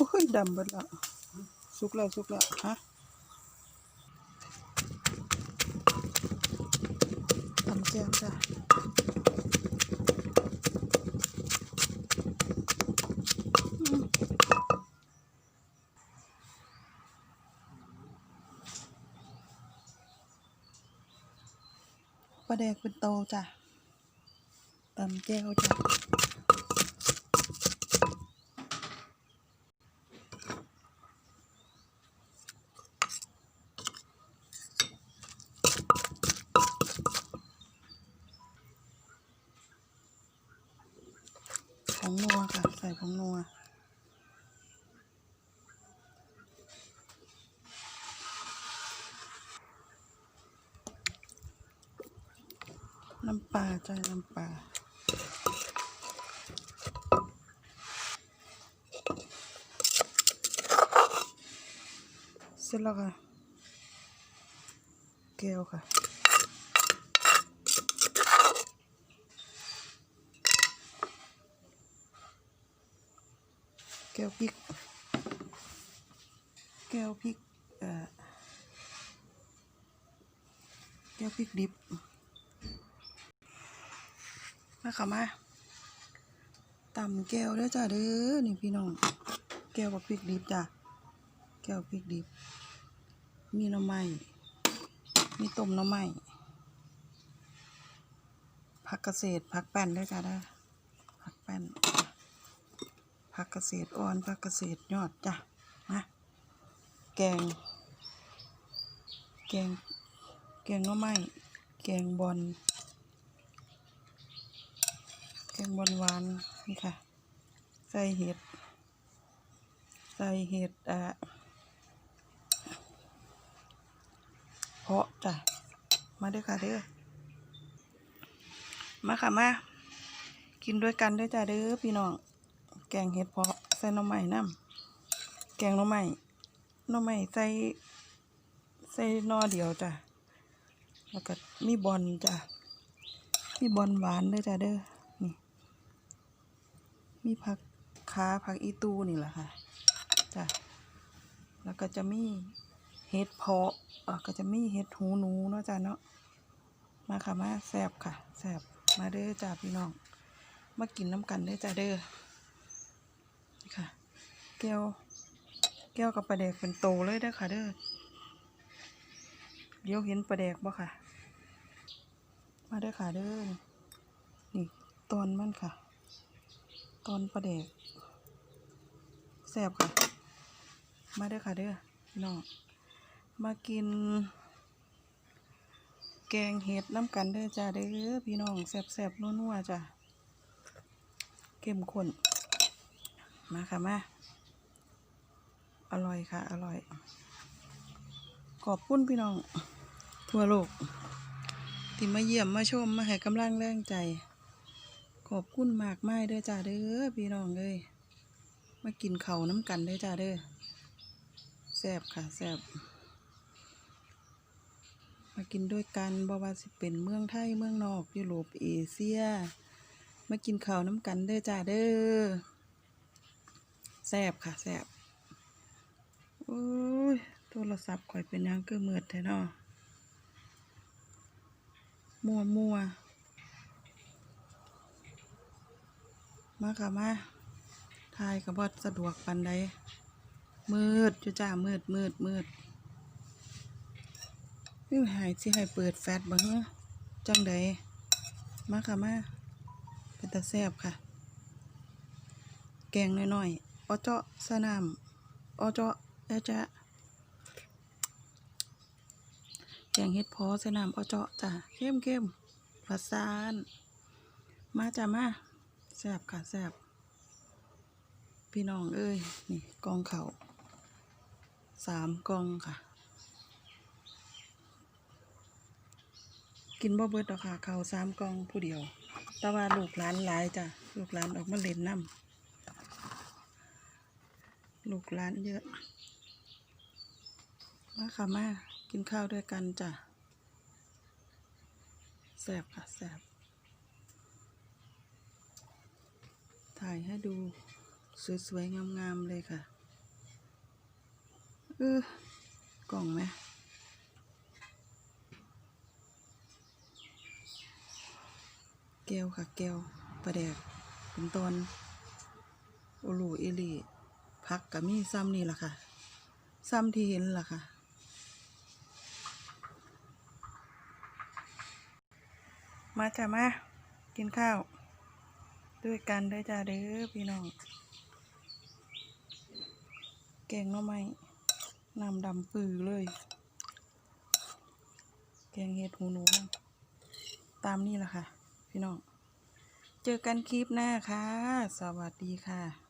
โอ้ยดำเบิดละสุกแล้วสุกแล้วฮะตำแก้วจ้ะอืมปลาแดกเป็นโตจ้ะตำแก้วจ้ะ ผงนัวค่ะ ใส่ผงนัว น้ำปลาจ้ะน้ำปลาเสร็จแล้วค่ะแก้วค่ะ ก้วพริก แก้วพริกเอ่อแก้วพริกดิบ มาค่ะมาตำแก้วเด้อจ้าเด้อนี่พี่น้อง แก้วกับพริกดิบจ้ะ แก้วพริกดิบ มีน่อไม้มีต้มน่อไม้ผักเกษตรผักแป้นเด้อจ้าเด้อผักแป้น ผักเกษตรอ่อนผักเกษตรยอดจ้ะมาแกง แกง แกงน่อไม้แกงบอลแกงบอลหวานนี่ค่ะ ใส่เห็ด ใส่เห็ดอะเพาะจ้ะ มาเด้อค่ะเด้อมาค่ะมากินด้วยกันด้อจ้ะเด้อพี่น้อง แกงเห็ดเพาะใส่หน่อไม้น้ำแกงหน่อไม้หน่อไม้ใส่ใส่นอเดียวจ้ะแล้วก็มีบอลจ้ะมีบอลหวานด้วยจ้ะเด้อนี่มีผักขาผักอีตูนี่แหละค่ะจ้ะแล้วก็จะมีเห็ดเพาะอะก็จะมีเห็ดหูหนูเนาะจ้ะเนาะมาค่ะมาแซบค่ะแซบมาเด้อจ้ะพี่น้อง มากินน้ำกันเด้อจ้ะเด้อ แก้ว แก้วกับปลาแดกเป็นโตเลยเด้อค่ะเด้อเดี๋ยวเห็นปลาแดกบ่ค่ะ มาเด้อค่ะเด้อนี่ตอนมันค่ะ ตอนปลาแดกแซ่บค่ะ มาเด้อค่ะเด้อน้องมากิน แกงเห็ดน้ำกันเด้อจ้าเด้อพี่น้องแซ่บๆนัวๆจ้ะเข้มข้นมาค่ะมา อร่อยค่ะ อร่อย ขอบคุณพี่น้อง ทั่วโลก ที่มาเยี่ยมมาชมมาให้กำลังแรงใจ ขอบคุณมากมายเด้อจ้าเด้อพี่น้องเอ้ยมากินเขาน้ำกันเด้อจ้าเด้อแซ่บค่ะแซ่บมากินด้วยกันบ่ว่าสิเป็นเมืองไทยเมืองนอกยุโรปเอเชีย มากินข้าวน้ำกันเด้อจ้าเด้อแซ่บค่ะแซ่บ โอ้ย โทรศัพท์ข่อยเป็นยังก็มืดแท้นาะมัวมัวมาค่ะมาทายกับว่าสะดวกปันใดมืดจุจ้ามืดมืดมืดนี่หายสิให้เปิดแฟลชบ่ฮะจังใดมาค่ะมาเป็นตาแซบค่ะ แกงน้อยๆออเจาะสนามออเจาะ แอะจะแกงเห็ดพอสนามอ้อเจาะจ้ะเข้มเข้มๆประสาน มาจ้ะมาแซบค่ะแซบพี่น้องเอ้ยนี่กองเขาสามกองค่ะ กินบ่เบิดดอกค่ะเขาสามกองผู้เดียว แต่ว่าลูกหลานหลายจ้ะลูกหลานออกมาเล่นน้ำลูกหลานเยอะ มาค่ะมากินข้าวด้วยกันจ้ะแซ่บค่ะแซ่บถ่ายให้ดูสวยๆ งามๆ เลยค่ะเออกล่องไหมแก้วค่ะแก้วปลาแดกเป็นตอนโอลูเอหลีพักกับมีซ้ำนี่แหละค่ะ ซ้ำที่เห็นล่ะค่ะ มาจ้ะมา กินข้าว ด้วยกันด้อจ้าเด้อพี่น้อง แกงหน่อไม้น้ำดำปือเลย แกงเห็ดหูหนูตามนี่แหละค่ะ พี่น้อง เจอกันคลิปหน้าค่ะ สวัสดีค่ะ